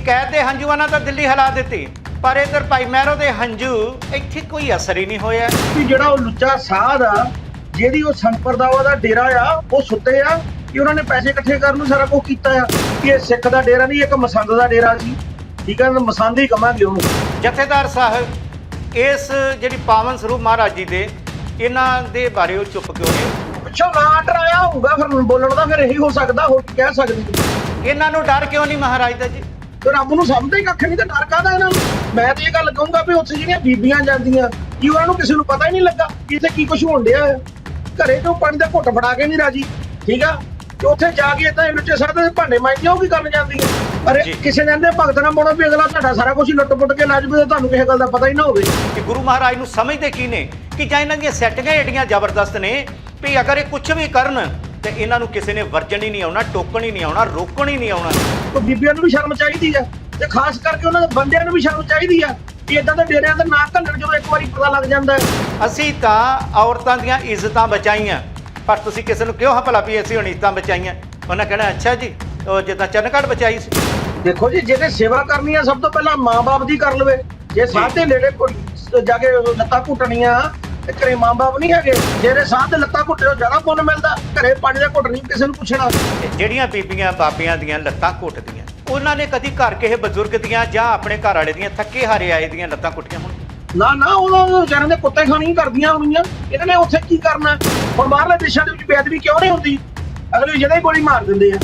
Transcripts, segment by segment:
ਟਿਕੈਤ ਦੇ ਹੰਝੂਆਂ ਨਾਲ ਤਾਂ ਦਿੱਲੀ ਹਿਲਾ ਦਿੱਤੀ। ਪਰ ਇਧਰ ਭਾਈ ਮਹਿਰੋ ਦੇ ਹੰਝੂ ਇੱਥੇ ਕੋਈ ਅਸਰ ਹੀ ਨਹੀਂ ਹੋਇਆ। ਵੀ ਜਿਹੜਾ ਉਹ ਲੁੱਚਾ ਸਾਧ ਆ ਜਿਹਦੀ ਉਹ ਸੰਪਰਦਾਵਾ ਦਾ ਡੇਰਾ ਆ ਉਹ ਸੁੱਤੇ ਆ ਕਿ ਉਹਨਾਂ ਨੇ ਪੈਸੇ ਇਕੱਠੇ ਕਰਨ ਨੂੰ ਸਾਰਾ ਕੁਝ ਕੀਤਾ ਆ। ਕਿ ਇਹ ਸਿੱਖ ਦਾ ਡੇਰਾ ਨਹੀਂ ਇੱਕ ਮਸੰਦ ਦਾ ਡੇਰਾ ਸੀ। ਠੀਕ ਹੈ ਮਸੰਦ ਹੀ ਕਵਾਂਗੇ ਉਹਨੂੰ। ਜਥੇਦਾਰ ਸਾਹਿਬ ਇਸ ਜਿਹੜੀ ਪਾਵਨ ਸਰੂਪ ਮਹਾਰਾਜ ਜੀ ਦੇ ਇਹਨਾਂ ਦੇ ਬਾਰੇ ਉਹ ਚੁੱਪ ਕਿਉਂ ਨੇ ਪਿੱਛੋਂ ਨਾ ਆਰਡਰ ਆਇਆ ਹੋਊਗਾ ਫਿਰ ਬੋਲਣ ਦਾ ਫਿਰ ਇਹੀ ਹੋ ਸਕਦਾ ਹੋਰ ਕੀ ਕਹਿ ਸਕਦੇ? ਇਹਨਾਂ ਨੂੰ ਡਰ ਕਿਉਂ ਨਹੀਂ ਮਹਾਰਾਜ ਦਾ ਜੀ? ਤੇ ਰੱਬ ਨੂੰ ਸਮਝਦਾ ਹੀ ਕੱਖ ਨਹੀਂ ਤੇ ਡਰ ਕਾਹਦਾ ਇਹਨਾਂ ਨੂੰ? ਮੈਂ ਤੇ ਇਹ ਗੱਲ ਕਹੂੰਗਾ ਵੀ ਉੱਥੇ ਜਿਹੜੀਆਂ ਬੀਬੀਆਂ ਜਾਂਦੀਆਂ ਕੀ ਉਹਨਾਂ ਨੂੰ ਕਿਸੇ ਨੂੰ ਪਤਾ ਹੀ ਨਹੀਂ ਲੱਗਾ ਕਿ ਇੱਥੇ ਕੀ ਕੁਝ ਹੋਣ ਡਿਆ ਘਰੇ ਤੋਂ ਪਾਣੀ ਦਾ ਘੁੱਟ ਫੜਾ ਕੇ ਨਹੀਂ ਰਾਜੀ? ਠੀਕ ਆ? ਤੇ ਉੱਥੇ ਜਾ ਕੇ ਤਾਂ ਲੁੱਚੇ ਸਾਧੇ ਦੇ ਭਾਂਡੇ ਮਾਂਜਦੇ ਉਹ ਵੀ ਕਰਨ ਜਾਂਦੀ ਹੈ ਪਰ। ਕਿਸੇ ਕਹਿੰਦੇ ਭਗਤ ਨਾ ਮੋੜੋ ਵੀ ਅਗਲਾ ਤੁਹਾਡਾ ਸਾਰਾ ਕੁਝ ਲੁੱਟ ਪੁੱਟ ਕੇ ਲੱਜ ਪਏ ਤੁਹਾਨੂੰ ਕਿਸੇ ਗੱਲ ਦਾ ਪਤਾ ਹੀ ਨਾ ਹੋਵੇ। ਕਿ ਗੁਰੂ ਮਹਾਰਾਜ ਨੂੰ ਸਮਝਦੇ ਕੀ ਨੇ? ਕਿ ਜਾਂ ਇਹਨਾਂ ਦੀਆਂ ਸੈਟਿੰਗਾਂ ਏਡੀਆਂ ਜ਼ਬਰਦਸਤ ਨੇ ਵੀ ਅਗਰ ਇਹ ਕੁਝ ਵੀ ਕਰਨ ਤੇ ਇਹਨਾਂ ਨੂੰ ਕਿਸੇ ਨੇ ਵਰਜਣ ਹੀ ਨਹੀਂ ਆਉਣਾ ਟੋਕਣ ਹੀ ਨਹੀਂ ਆਉਣਾ ਰੋਕਣ ਹੀ ਨਹੀਂ ਆਉਣਾ। ਤਾਂ ਬੀਬੀਆਂ ਨੂੰ ਵੀ ਸ਼ਰਮ ਚਾਹੀਦੀ ਆ ਤੇ ਖਾਸ ਕਰਕੇ ਉਹਨਾਂ ਦੇ ਬੰਦਿਆਂ ਨੂੰ ਵੀ ਸ਼ਰਮ ਚਾਹੀਦੀ ਆ ਕਿ ਇਦਾਂ ਦੇ ਡੇਰਿਆਂ ਤੇ ਨਾ ਘੱਲਣ ਜਦੋਂ ਇੱਕ ਵਾਰੀ ਪਤਾ ਲੱਗ ਜਾਂਦਾ ਅਸੀਂ ਤਾਂ ਔਰਤਾਂ ਦੀਆਂ ਇੱਜ਼ਤਾਂ ਬਚਾਈਆਂ। ਪਰ ਤੁਸੀਂ ਕਿਸੇ ਨੂੰ ਕਿਉਂ ਭਲਾ ਵੀ ਅਸੀਂ ਹੁਣ ਇੱਜ਼ਤਾਂ ਬਚਾਈਆਂ? ਉਹਨਾਂ ਕਹਿਣਾ ਅੱਛਾ ਜੀ ਉਹ ਜਿੱਦਾਂ ਚੰਨਕੜ ਬਚਾਈ ਸੀ। ਦੇਖੋ ਜੀ ਜਿਹਨੇ ਸੇਵਾ ਕਰਨੀ ਆ ਸਭ ਤੋਂ ਪਹਿਲਾਂ ਮਾਂ-ਬਾਪ ਦੀ ਕਰ ਲਵੇ। ਜੇ ਸਾਧੇ ਨੇੜੇ ਕੋਈ ਜਾ ਕੇ ਲੱਤਾਂ ਘੁੱਟਣੀਆਂ ਤੇ ਘਰੇ ਮਾਂ-ਬਾਪ ਨਹੀਂ ਹੈਗੇ। ਜਿਹੜੇ ਸਾਧ ਦੇ ਲੱਤਾਂ ਘੁੱਟੇ ਉਹ ਜ਼ਿਆਦਾ ਪੁੰਨ ਮਿਲਦਾ। ਘਰੇ ਪਾਣੀ ਦਾ ਘੁੱਟ ਨਹੀਂ ਕਿਸੇ ਨੂੰ ਪੁੱਛਣਾ। ਤੇ ਜਿਹੜੀਆਂ ਬੀਬੀਆਂ ਬਾਬਿਆਂ ਦੀਆਂ ਲੱਤਾਂ ਘੁੱਟਦੀਆਂ ਉਹਨਾਂ ਨੇ ਕਦੀ ਘਰ ਕਿਸੇ ਬਜ਼ੁਰਗ ਦੀਆਂ ਜਾਂ ਆਪਣੇ ਘਰ ਵਾਲੇ ਦੀਆਂ ਥੱਕੇ ਹਾਰੇ ਆਏ ਦੀਆਂ ਲੱਤਾਂ ਘੁੱਟੀਆਂ ਹੋਣ? ਨਾ ਨਾ ਉਹਨਾਂ ਵਿਚਾਰਿਆਂ ਦੇ ਕੁੱਤੇ ਖਾਣੀ ਕਰਦੀਆਂ ਹੋਣੀਆਂ। ਇਹਨਾਂ ਨੇ ਉੱਥੇ ਕੀ ਕਰਨਾ? ਹੁਣ ਬਾਹਰਲੇ ਦੇਸ਼ਾਂ ਦੇ ਵਿੱਚ ਬੇਅਦਬੀ ਕਿਉਂ ਨਹੀਂ ਹੁੰਦੀ? ਅਗਲੇ ਜਦੇ ਹੀ ਗੋਲੀ ਮਾਰ ਦਿੰਦੇ ਆ।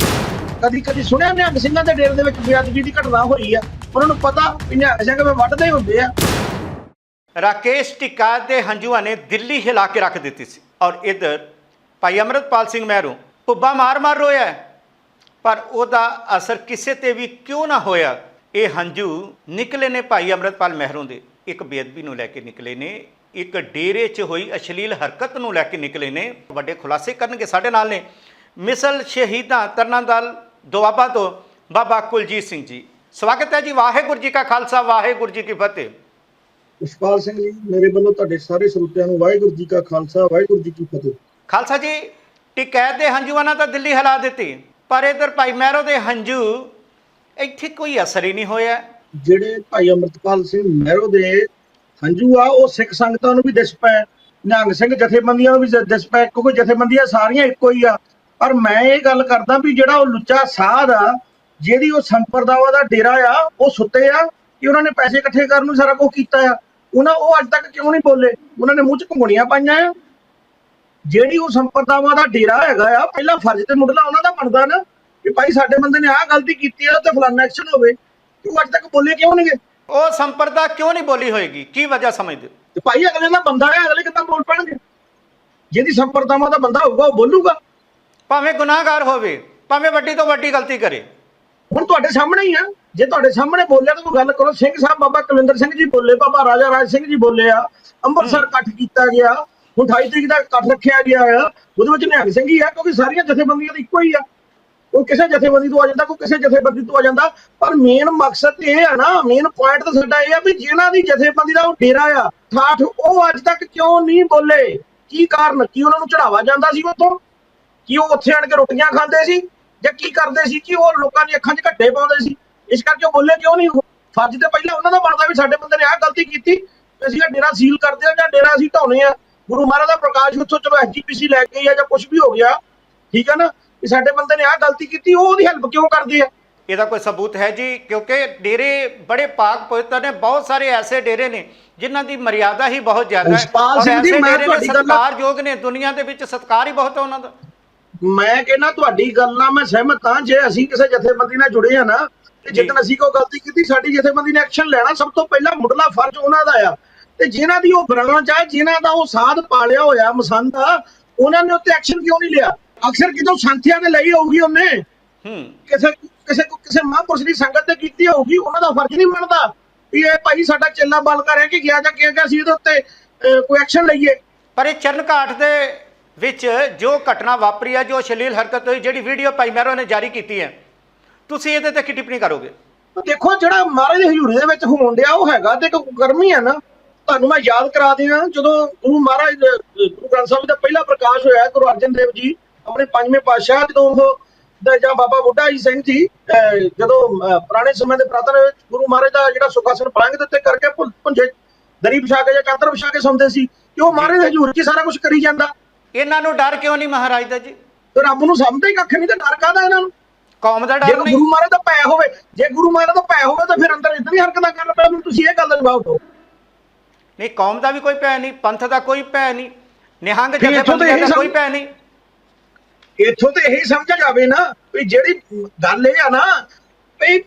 ਕਦੀ ਕਦੀ ਸੁਣਿਆ ਨਿਹੰਗ ਸਿੰਘਾਂ ਦੇ ਡੇਰੇ ਦੇ ਵਿੱਚ ਬੇਅਦਬੀ ਦੀ ਘਟਨਾ ਹੋਈ ਆ। ਉਹਨਾਂ ਨੂੰ ਪਤਾ ਵੀ ਨਿਹੰਗ ਸਿੰਘ ਵੀ ਵੱਢਦੇ ਹੁੰਦੇ ਆ। ਰਾਕੇਸ਼ ਟਿਕਾਇਤ ਦੇ ਹੰਝੂਆਂ ਨੇ ਦਿੱਲੀ ਹਿਲਾ ਕੇ ਰੱਖ ਦਿੱਤੀ ਸੀ। ਔਰ ਇਧਰ ਭਾਈ ਅਮਰਤਪਾਲ ਸਿੰਘ ਮਹਿਰੂ ਭੁੱਬਾ ਮਾਰ ਮਾਰ ਰੋਇਆ ਪਰ ਉਹਦਾ ਅਸਰ ਕਿਸੇ ਤੇ ਵੀ ਕਿਉਂ ਨਾ ਹੋਇਆ? ਇਹ ਹੰਝੂ ਨਿਕਲੇ ਨੇ ਭਾਈ ਅਮਰਤਪਾਲ ਮਹਿਰੂ ਦੇ। ਇੱਕ ਬੇਅਦਬੀ ਨੂੰ ਲੈ ਕੇ ਨਿਕਲੇ ਨੇ। ਇੱਕ ਡੇਰੇ 'ਚ ਹੋਈ ਅਸ਼ਲੀਲ ਹਰਕਤ ਨੂੰ ਲੈ ਕੇ ਨਿਕਲੇ ਨੇ। ਵੱਡੇ ਖੁਲਾਸੇ ਕਰਨਗੇ ਸਾਡੇ ਨਾਲ ਨੇ। ਮਿਸਲ ਸ਼ਹੀਦਾਂ ਤਰਨਾ ਦਲ ਦੁਆਬਾ ਤੋਂ ਬਾਬਾ ਕੁਲਜੀਤ ਸਿੰਘ ਜੀ। ਸਵਾਗਤ ਹੈ ਜੀ ਵਾਹਿਗੁਰੂ ਜੀ ਕਾ ਖਾਲਸਾ, ਵਾਹਿਗੁਰੂ ਜੀ ਕੀ ਫਤਿਹ। ਪੁਸ਼ਪਾਲ ਸਿੰਘ ਜੀ ਮੇਰੇ ਵੱਲੋਂ ਤੁਹਾਡੇ ਸਾਰੇ ਸਰੋਤਿਆਂ ਨੂੰ ਵਾਹਿਗੁਰੂ ਜੀ ਕਾ ਖਾਲਸਾ ਵਾਹਿਗੁਰੂ ਜੀ ਕੀ ਫਤਿਹ। ਖਾਲਸਾ ਜੀ ਟਿਕੈਤ ਦੇ ਹੰਝੂਆਂ ਨਾਲ ਤਾਂ ਦਿੱਲੀ ਹਿਲਾ ਦਿੱਤੀ ਪਰ ਇਧਰ ਭਾਈ ਮਹਿਰੋ ਦੇ ਹੰਝੂ ਇੱਥੇ ਕੋਈ ਅਸਰ ਹੀ ਨਹੀਂ ਹੋਇਆ। ਜਿਹੜੇ ਭਾਈ ਅਮਰਤਪਾਲ ਸਿੰਘ ਮਹਿਰੋ ਦੇ ਹੰਝੂ ਆ ਉਹ ਸਿੱਖ ਸੰਗਤਾਂ ਨੂੰ ਵੀ ਦਿਸ ਪਏ ਨਿਹੰਗ ਸਿੰਘ ਜਥੇਬੰਦੀਆਂ ਨੂੰ ਵੀ ਦਿਸ ਪਏ ਕਿਉਂਕਿ ਜਥੇਬੰਦੀਆਂ ਸਾਰੀਆਂ ਇੱਕੋ ਹੀ ਆ। ਪਰ ਮੈਂ ਇਹ ਗੱਲ ਕਰਦਾ ਵੀ ਜਿਹੜਾ ਉਹ ਲੁੱਚਾ ਸਾਧ ਆ ਜਿਹਦੀ ਉਹ ਸੰਪਰਦਾਵਾ ਦਾ ਡੇਰਾ ਆ ਉਹ ਸੁੱਤੇ ਆ ਕਿ ਉਹਨਾਂ ਨੇ ਪੈਸੇ ਇਕੱਠੇ ਕਰਨ ਨੂੰ ਸਾਰਾ ਕੁਝ ਕੀਤਾ ਆ। ਉਹਨਾਂ ਉਹ ਅੱਜ ਤੱਕ ਕਿਉਂ ਨਹੀਂ ਬੋਲੇ? ਉਹਨਾਂ ਨੇ ਮੂੰਹ 'ਚ ਘੁੰਗਣੀਆਂ ਪਾਈਆਂ ਆ। ਜਿਹੜੀ ਉਹ ਸੰਪਰਦਾਵਾ ਦਾ ਡੇਰਾ ਹੈਗਾ ਆ ਪਹਿਲਾਂ ਫਰਜ਼ ਤੇ ਮੁੱਢਲਾ ਉਹਨਾਂ ਦਾ ਬਣਦਾ ਨਾ ਕਿ ਭਾਈ ਸਾਡੇ ਬੰਦੇ ਨੇ ਆਹ ਗਲਤੀ ਕੀਤੀ ਆ ਤੇ ਫਲਾਨਾ ਐਕਸ਼ਨ ਹੋਵੇ। ਉਹ ਅੱਜ ਤੱਕ ਬੋਲੇ ਕਿਉਂ ਨਹੀਂਗੇ ਉਹ ਸੰਪਰਦਾ ਕਿਉਂ ਨਹੀਂ ਬੋਲੀ ਹੋਏਗੀ? ਕੀ ਵਜ੍ਹਾ ਸਮਝਦੇ? ਤੇ ਭਾਈ ਅਗਲੇ ਦਾ ਬੰਦਾ ਹੈ ਅਗਲੇ ਕਿੱਦਾਂ ਬੋਲ ਪੈਣਗੇ? ਜਿਹਦੀ ਸੰਪਰਦਾਵਾਂ ਦਾ ਬੰਦਾ ਹੋਊਗਾ ਉਹ ਬੋਲੂਗਾ। ਭਾਵੇਂ ਗੁਨਾਹਗਾਰ ਹੋਵੇ ਭਾਵੇਂ ਵੱਡੀ ਤੋਂ ਵੱਡੀ ਗਲਤੀ ਕਰੇ। ਹੁਣ ਤੁਹਾਡੇ ਸਾਹਮਣੇ ਹੀ ਆ। ਜੇ ਤੁਹਾਡੇ ਸਾਹਮਣੇ ਬੋਲਿਆ ਤਾਂ ਕੋਈ ਗੱਲ ਕਰੋ। ਸਿੰਘ ਸਾਹਿਬ ਬਾਬਾ ਕੁਲਿੰਦਰ ਸਿੰਘ ਜੀ ਬੋਲੇ ਬਾਬਾ ਰਾਜਾ ਰਾਜ ਸਿੰਘ ਜੀ ਬੋਲੇ ਆ। ਅੰਮ੍ਰਿਤਸਰ ਇਕੱਠ ਕੀਤਾ ਗਿਆ। ਹੁਣ 28 ਤਰੀਕ ਦਾ ਇਕੱਠ ਰੱਖਿਆ ਗਿਆ ਆ। ਉਹਦੇ ਵਿੱਚ ਨਿਹੰਗ ਸਿੰਘ ਹੀ ਆ ਕਿਉਂਕਿ ਸਾਰੀਆਂ ਜਥੇਬੰਦੀਆਂ ਤਾਂ ਇੱਕੋ ਹੀ ਆ। ਕੋਈ ਕਿਸੇ ਜਥੇਬੰਦੀ ਤੋਂ ਆ ਜਾਂਦਾ ਕੋਈ ਕਿਸੇ ਜਥੇਬੰਦੀ ਤੋਂ ਆ ਜਾਂਦਾ। ਪਰ ਮੇਨ ਮਕਸਦ ਇਹ ਆ ਨਾ ਮੇਨ ਪੁਆਇੰਟ ਤਾਂ ਸਾਡਾ ਇਹ ਆ ਵੀ ਜਿਹਨਾਂ ਦੀ ਜਥੇਬੰਦੀ ਦਾ ਉਹ ਡੇਰਾ ਆ ਠਾਠ ਉਹ ਅੱਜ ਤੱਕ ਕਿਉਂ ਨਹੀਂ ਬੋਲੇ? ਕੀ ਕਾਰਨ? ਕੀ ਉਹਨਾਂ ਨੂੰ ਚੜਾਵਾ ਜਾਂਦਾ ਸੀ ਉੱਥੋਂ? ਕੀ ਉਹ ਉੱਥੇ ਆਣ ਕੇ ਰੋਟੀਆਂ ਖਾਂਦੇ ਸੀ? ਜਾਂ ਕੀ ਕਰਦੇ ਸੀ ਕਿ ਉਹ ਲੋਕਾਂ ਦੀ ਅੱਖਾਂ 'ਚ ਘੱਟੇ ਪਾਉਂਦੇ ਸੀ? ਇਸ ਕਰਕੇ ਉਹ ਬੋਲੇ ਕਿਉਂ ਨਹੀਂ? ਫਰਜ਼ ਤੇ ਪਹਿਲਾਂ ਉਹਨਾਂ ਦਾ ਬਣਦਾ ਵੀ ਸਾਡੇ ਬੰਦੇ ਨੇ ਆਹ ਗਲਤੀ ਕੀਤੀ ਅਸੀਂ ਇਹ ਡੇਰਾ ਸੀਲ ਕਰਦੇ ਆ ਜਾਂ ਡੇਰਾ ਅਸੀਂ ਢਾਉਨੇ ਆ। ਗੁਰੂ ਮਹਾਰਾਜ ਦਾ ਪ੍ਰਕਾਸ਼ ਉੱਥੋਂ ਚਲੋ ਐਸਜੀਪੀਸੀ ਲੈ ਕੇ ਆ ਜਾਂ ਕੁਝ ਵੀ ਹੋ ਗਿਆ ਠੀਕ ਹੈ ਨਾ? ਵੀ ਸਾਡੇ ਬੰਦੇ ਨੇ ਆਹ ਗਲਤੀ ਕੀਤੀ ਉਹ ਉਹਦੀ ਹੈਲਪ ਕਿਉਂ ਕਰਦੇ ਆ? ਇਹਦਾ ਕੋਈ ਸਬੂਤ ਹੈ ਜੀ? ਕਿਉਂਕਿ ਡੇਰੇ ਬੜੇ ਪਾਕ ਪਵਿੱਤਰ ਨੇ ਬਹੁਤ ਸਾਰੇ ਐਸੇ ਡੇਰੇ ਨੇ ਜਿਨ੍ਹਾਂ ਦੀ ਮਰਿਆਦਾ ਹੀ ਬਹੁਤ ਜ਼ਿਆਦਾ ਹੈ। ਔਰ ਐਸੇ ਡੇਰੇ ਨੇ ਸਤਿਕਾਰਯੋਗ ਨੇ ਦੁਨੀਆ ਦੇ ਵਿੱਚ ਸਤਿਕਾਰ ਹੀ ਬਹੁਤ ਹੈ ਉਹਨਾਂ ਦਾ। ਮੈਂ ਕਹਿੰਦਾ ਤੁਹਾਡੀ ਗੱਲ ਨਾਲ ਮੈਂ ਸਹਿਮਤ ਹਾਂ ਜੇ ਅਸੀਂ ਕਿਸੇ ਜਥੇਬੰਦੀ ਨਾਲ ਜੁੜੇ ਆ ਨਾ ਤੇ। ਜਿੱਦਣ ਅਸੀਂ ਕੋਈ ਗਲਤੀ ਕੀਤੀ ਸਾਡੀ ਜਥੇਬੰਦੀ ਨੇ ਐਕਸ਼ਨ ਲੈਣਾ ਸਭ ਤੋਂ ਪਹਿਲਾਂ ਮੁੱਢਲਾ ਫਰਜ਼ ਉਹਨਾਂ ਦਾ ਆ। ਤੇ ਜਿਨ੍ਹਾਂ ਦੀ ਉਹ ਬ੍ਰਾਂਚ ਆ ਜਿਨ੍ਹਾਂ ਦਾ ਉਹ ਸਾਧ ਪਾਲਿਆ ਹੋਇਆ ਮਸੰਦ ਆ ਉਹਨਾਂ ਨੇ ਉੱਤੇ ਐਕਸ਼ਨ ਕਿਉਂ ਨਹੀਂ ਲਿਆ? ਅਕਸਰ ਕਿਤੋਂ ਸੰਥੀਆਂ ਦੇ ਲਈ ਹੋਊਗੀ ਉਹਨੇ। ਹੂੰ। ਕਿਸੇ ਕਿਸੇ ਕਿਸੇ ਮਹਾਂਪੁਰਸ਼ ਦੀ ਸੰਗਤ ਤੇ ਕੀਤੀ ਹੋਊਗੀ ਉਹਨਾਂ ਦਾ ਫਰਜ਼ ਨਹੀਂ ਬਣਦਾ। ਵੀ ਇਹ ਭਾਈ ਸਾਡਾ ਚੇਲਾ ਬਲ ਕਰਿਆ ਕਿ ਗਿਆ ਜਾਂ ਕਿਹਾ ਗਿਆ ਸੀ ਇਹਦੇ ਉੱਤੇ ਕੋਈ ਐਕਸ਼ਨ ਲਈਏ। ਪਰ ਇਹ ਚਰਨ ਘਾਟ ਦੇ ਵਿੱਚ ਜੋ ਘਟਨਾ ਵਾਪਰੀ ਹੈ ਜੋ ਅਸ਼ਲੀਲ ਹਰਕਤ ਹੋਈ ਜਿਹੜੀ ਵੀਡੀਓ ਭਾਈ ਮਹਿਰੋ ਨੇ ਜਾਰੀ ਕੀਤੀ ਹੈ ਤੁਸੀਂ ਇਹਦੇ ਤੇ ਕੀ ਟਿੱਪਣੀ ਕਰੋਗੇ? ਦੇਖੋ ਜਿਹੜਾ ਮਹਾਰਾਜ ਦੀ ਹਜ਼ੂਰੀ ਦੇ ਵਿੱਚ ਹੋਣ ਡਿਆ ਉਹ ਹੈਗਾ ਤੇ ਇੱਕ ਗਰਮੀ ਹੈ ਨਾ ਤੁਹਾਨੂੰ ਮੈਂ ਯਾਦ ਕਰਾ ਦਿਆਂ ਜਦੋਂ ਗੁਰੂ ਮਹਾਰਾਜ ਗੁਰੂ ਗ੍ਰੰਥ ਸਾਹਿਬ ਦਾ ਪਹਿਲਾ ਪ੍ਰਕਾਸ਼ ਹੋਇਆ ਗੁਰੂ ਅਰਜਨ ਦੇਵ ਜੀ ਆਪਣੇ ਪੰਜਵੇਂ ਪਾਤਸ਼ਾਹ ਜਦੋਂ ਉਹ ਜਾਂ ਬਾਬਾ ਬੁੱਢਾ ਜੀ ਸਿੰਘ ਜੀ ਅਹ, ਜਦੋਂ ਅਹ, ਪੁਰਾਣੇ ਸਮੇਂ ਦੇ ਪ੍ਰਾਤਨ ਵਿੱਚ ਗੁਰੂ ਮਹਾਰਾਜ ਦਾ ਜਿਹੜਾ ਸੁਖਾਸਨ ਪਲੰਘ ਦੇ ਉੱਤੇ ਕਰਕੇ ਭੁੰਜੇ ਦਰੀ ਵਿਛਾ ਕੇ ਜਾਂ ਚਾਦਰ ਵਿਛਾ ਕੇ ਸੌਂਦੇ ਸੀ ਕਿ ਉਹ ਮਹਾਰਾਜ ਦੇ ਹਜ਼ੂਰ 'ਚ ਸਾਰਾ ਕੁਝ ਕਰੀ ਜਾਂਦਾ। ਇਹਨਾਂ ਨੂੰ ਡਰ ਕਿਉਂ ਨਹੀਂ ਮਹਾਰਾਜ ਦਾ ਜੀ? ਤੇ ਰੱਬ ਨੂੰ ਸਮਝਦੇ ਹੀ ਕੱਖ ਨਹੀਂ ਤੇ ਡਰ ਕਾਹਦਾ ਇਹਨਾਂ ਨੂੰ? ਕੌਮ ਦਾ ਜੇ ਡਰ ਨਹੀਂ। ਗੁਰੂ ਮਹਾਰਾਜ ਦਾ ਭੈ ਹੋਵੇ ਜੇ ਗੁਰੂ ਮਹਾਰਾਜ ਦਾ ਭੈ ਹੋਵੇ ਤਾਂ ਫਿਰ ਅੰਦਰ ਇਤਨੀ ਹਰਕਤਾਂ ਕਰਨ ਮੈਨੂੰ ਤੁਸੀਂ ਇਹ ਗੱਲ ਦਾ ਜਵਾਬ ਦਿਓ। ਨਹੀਂ ਕੌਮ ਦਾ ਵੀ ਕੋਈ ਭੈ ਨਹੀਂ ਪੰਥ ਦਾ ਕੋਈ ਭੈ ਨਹੀਂ ਨਿਹੰਗ ਇੱਥੋਂ ਤਾਂ ਜਥੇਬੰਦੀਆਂ ਦਾ ਕੋਈ ਸਮ- ਭੈ ਨਹੀਂ। ਇੱਥੋਂ ਤੇ ਇਹੀ ਸਮਝਿਆ ਜਾਵੇ ਨਾ ਵੀ ਜਿਹੜੀ ਗੱਲ ਇਹ ਆ ਨਾ ਵੀ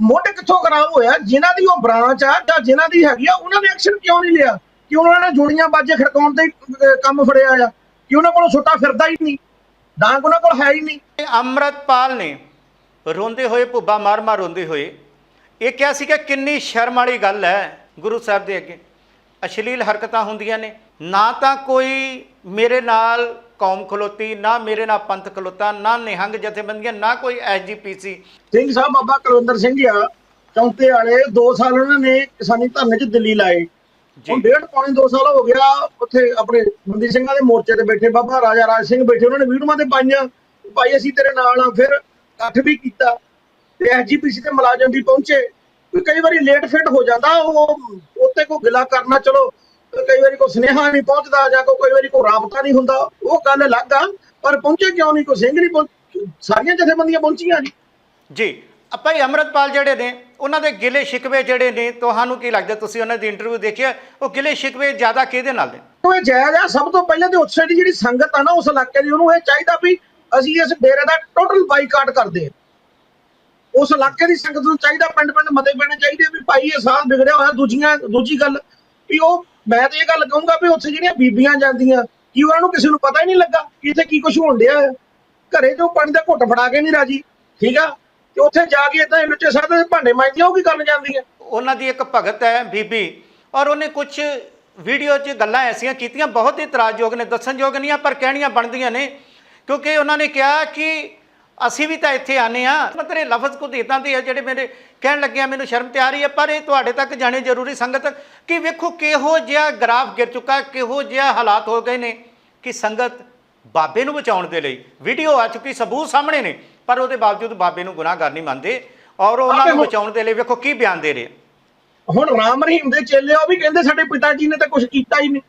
ਮੋਢੇ ਕਿੱਥੋਂ ਖਰਾਬ ਹੋਇਆ ਜਿਨ੍ਹਾਂ ਦੀ ਉਹ ਬ੍ਰਾਂਚ ਆ ਜਾਂ ਜਿਨ੍ਹਾਂ ਦੀ ਹੈਗੀ ਆ ਉਹਨਾਂ ਨੇ ਐਕਸ਼ਨ ਕਿਉਂ ਨਹੀਂ ਲਿਆ? ਕਿ ਉਹਨਾਂ ਨੇ ਜੁੜੀਆਂ ਬਾਜੇ ਖੜਕਾਉਣ ਤੇ ਹੀ, ਅਹ, ਕੰਮ ਫੜਿਆ ਆ? ਕਿ ਉਹਨਾਂ ਕੋਲ ਸੁੱਟਾ ਫਿਰਦਾ ਹੀ ਨਹੀਂ ਡਾਂਗ ਉਹਨਾਂ ਕੋਲ ਹੈ ਹੀ ਨਹੀਂ। ਅੰਮ੍ਰਿਤਪਾਲ ਨੇ ਰੋਂਦੇ ਹੋਏ ਭੁੱਬਾ ਮਾਰ ਮਾਰ ਰੋਂਦੇ ਹੋਏ ਇਹ ਕਿਹਾ ਸੀ ਕਿ ਕਿੰਨੀ ਸ਼ਰਮ ਵਾਲੀ ਗੱਲ ਹੈ ਗੁਰੂ ਸਾਹਿਬ ਦੇ ਅੱਗੇ। ਅਸ਼ਲੀਲ ਹਰਕਤਾਂ ਹੁੰਦੀਆਂ ਨੇ ਨਾ ਤਾਂ ਕੋਈ ਮੇਰੇ ਨਾਲ ਕੌਮ ਖਲੋਤੀ ਨਾ ਮੇਰੇ ਨਾਲ ਪੰਥ ਖਲੋਤਾ ਨਾ ਨਿਹੰਗ ਜਥੇਬੰਦੀਆਂ ਨਾ ਕੋਈ ਐਸਜੀਪੀਸੀ ਸਿੰਘ ਸਾਹਿਬ ਬਾਬਾ ਕੁਲਵਿੰਦਰ ਸਿੰਘ ਆ ਚੌਂਤੇ ਵਾਲੇ 2 ਸਾਲ ਉਹਨਾਂ ਨੇ ਕਿਸਾਨੀ ਧਰਨੇ 'ਚ ਦਿੱਲੀ ਲਾਏ। ਹੁਣ ਡੇਢ ਪੌਣੇ 2 ਸਾਲ ਹੋ ਗਿਆ ਉੱਥੇ ਆਪਣੇ ਬੰਦੀ ਸਿੰਘਾਂ ਦੇ ਮੋਰਚੇ ਤੇ ਬੈਠੇ ਬਾਬਾ ਰਾਜਾ ਰਾਜ ਸਿੰਘ ਬੈਠੇ ਉਹਨਾਂ ਨੇ ਵੀਡੀਓਆਂ ਤੇ ਪਾਈਆਂ ਭਾਈ ਅਸੀਂ ਤੇਰੇ ਨਾਲ ਆ ਫਿਰ ਇਕੱਠ ਵੀ ਕੀਤਾ ਤੇ ਐਸਜੀਪੀਸੀ ਤੇ ਮੁਲਾਜ਼ਮ ਵੀ ਪਹੁੰਚੇ। ਕਈ ਵਾਰੀ ਲੇਟ ਫਿਟ ਹੋ ਜਾਂਦਾ ਉਹ ਉੱਤੇ ਕੋਈ ਗਿਲਾ ਕਰਨਾ ਚਲੋ ਕਈ ਵਾਰੀ ਕੋਈ ਸੁਨੇਹਾ ਨਹੀਂ ਪਹੁੰਚਦਾ ਜਾਂ ਕੋਈ ਕਈ ਵਾਰੀ ਕੋਈ ਰਾਬਤਾ ਨਹੀਂ ਹੁੰਦਾ ਉਹ ਗੱਲ ਅਲੱਗ ਆ ਪਰ ਪਹੁੰਚੇ ਕਿਉਂ ਨਹੀਂ? ਕੋਈ ਸਿੰਘ ਨਹੀਂ ਪਹੁੰਚ ਸਾਰੀਆਂ ਜਥੇਬੰਦੀਆਂ ਪਹੁੰਚੀਆਂ ਜੀ। ਜੀ ਭਾਈ ਹੀ ਅੰਮ੍ਰਿਤਪਾਲ ਜਿਹੜੇ ਨੇ, ਉਹਨਾਂ ਦੇ ਗਿਲੇ ਸ਼ਿਕਵੇ ਜਿਹੜੇ ਨੇ, ਤੁਹਾਨੂੰ ਕੀ ਲੱਗਦਾ, ਤੁਸੀਂ ਉਹਨਾਂ ਦੀ ਇੰਟਰਵਿਊ ਦੇਖਿਆ ਉਹ ਗਿਲੇ ਸ਼ਿਕਵੇ ਜ਼ਿਆਦਾ ਕਿਹਦੇ ਨਾਲ ਨੇ? ਉਹ ਇਹ ਜਾਇਜ਼ ਆ, ਸਭ ਤੋਂ ਪਹਿਲਾਂ ਤੇ ਉੱਥੇ ਦੀ ਜਿਹੜੀ ਸੰਗਤ ਆ ਨਾ, ਉਸ ਇਲਾਕੇ ਦੀ, ਉਹਨੂੰ ਇਹ ਚਾਹੀਦਾ ਵੀ ਅਸੀਂ ਇਸ ਡੇਰੇ ਦਾ ਟੋਟਲ ਬਾਈਕਾਟ ਕਰਦੇ ਹਾਂ। ਉਸ ਇਲਾਕੇ ਦੀ ਸੰਗਤ ਨੂੰ ਚਾਹੀਦਾ ਪਿੰਡ ਪਿੰਡ ਮਤੇ ਪੈਣੇ ਚਾਹੀਦੇ ਵੀ ਭਾਈ ਇਹ ਸਾਥ ਵਿਗੜਿਆ ਹੋਇਆ, ਦੂਜੀਆਂ, ਦੂਜੀ ਗੱਲ ਵੀ ਉਹ, ਮੈਂ ਤੇ ਇਹ ਗੱਲ ਕਹੂੰਗਾ ਵੀ ਉੱਥੇ ਜਿਹੜੀਆਂ ਬੀਬੀਆਂ ਜਾਂਦੀਆਂ, ਕੀ ਉਹਨਾਂ ਨੂੰ ਕਿਸੇ ਨੂੰ ਪਤਾ ਹੀ ਨਹੀਂ ਲੱਗਾ ਕਿ ਇੱਥੇ ਕੀ ਕੁਝ ਹੋਣ ਡਿਆ ਘਰੇ ਤੋਂ ਪਾਣੀ ਦਾ ਘੁੱਟ ਫੜਾ ਕੇ ਨਹੀਂ ਰਾਜੀ, ਠੀਕ ਆ? ਤੇ ਉੱਥੇ ਜਾ ਕੇ ਇਦਾਂ ਲੁੱਚੇ ਸਾਧੇ ਭਾਂਡੇ ਮਾਂਜਦੀਆਂ ਉਹ ਕੀ ਕਰਨ ਜਾਂਦੀਆਂ ਉਹਨਾਂ ਦੀ ਇੱਕ ਭਗਤ ਹੈ ਬੀਬੀ, ਔਰ ਉਹਨੇ ਕੁਝ ਵੀਡੀਓ 'ਚ ਗੱਲਾਂ ਐਸੀਆਂ ਕੀਤੀਆਂ, ਬਹੁਤ ਹੀ ਇਤਰਾਜ਼ਯੋਗ ਨੇ, ਦੱਸਣਯੋਗ ਨਹੀਂ ਆ, ਪਰ ਕਹਿਣੀਆਂ ਬਣਦੀਆਂ ਨੇ। ਕਿਉਂਕਿ ਉਹਨਾਂ ਨੇ ਕਿਹਾ ਕਿ ਅਸੀਂ ਵੀ ਤਾਂ ਇੱਥੇ ਆਨੇ ਆ ਮਤਲਬ ਇਹ ਲਫ਼ਜ਼ ਕੁਝ ਇਦਾਂ ਦੇ ਆ ਜਿਹੜੇ ਮੇਰੇ ਕਹਿਣ ਲੱਗਿਆ, ਮੈਨੂੰ ਸ਼ਰਮ ਤੇ ਆ ਰਹੀ ਹੈ ਪਰ ਇਹ ਤੁਹਾਡੇ ਤੱਕ ਜਾਣੇ ਜ਼ਰੂਰੀ ਸੰਗਤ ਕਿ ਵੇਖੋ ਕਿਹੋ ਜਿਹਾ ਗ੍ਰਾਫ ਗਿਰ ਚੁੱਕਾ, ਕਿਹੋ ਜਿਹਾ ਹਾਲਾਤ ਹੋ ਗਏ ਨੇ ਕਿ ਸੰਗਤ ਬਾਬੇ ਨੂੰ ਬਚਾਉਣ ਦੇ ਲਈ ਵੀਡੀਓ ਆ ਚੁੱਕੀ, ਸਬੂਤ ਸਾਹਮਣੇ ਨੇ। ਪਰ ਉਹਦੇ ਬਾਵਜੂਦ ਬਾਬੇ ਨੂੰ ਗੁਨਾਹਗਾਰ ਨਹੀਂ ਮੰਨਦੇ ਔਰ ਉਹਨਾਂ ਨੂੰ ਬਚਾਉਣ ਦੇ ਲਈ ਵੇਖੋ ਕੀ ਬਿਆਨ ਦੇ ਰਹੇ। ਹੁਣ ਰਾਮ ਰਹੀਮ ਦੇ ਚੇਲੇ ਉਹ ਵੀ ਕਹਿੰਦੇ ਸਾਡੇ ਪਿਤਾ ਜੀ ਨੇ ਤਾਂ ਕੁਝ ਕੀਤਾ ਹੀ ਨਹੀਂ।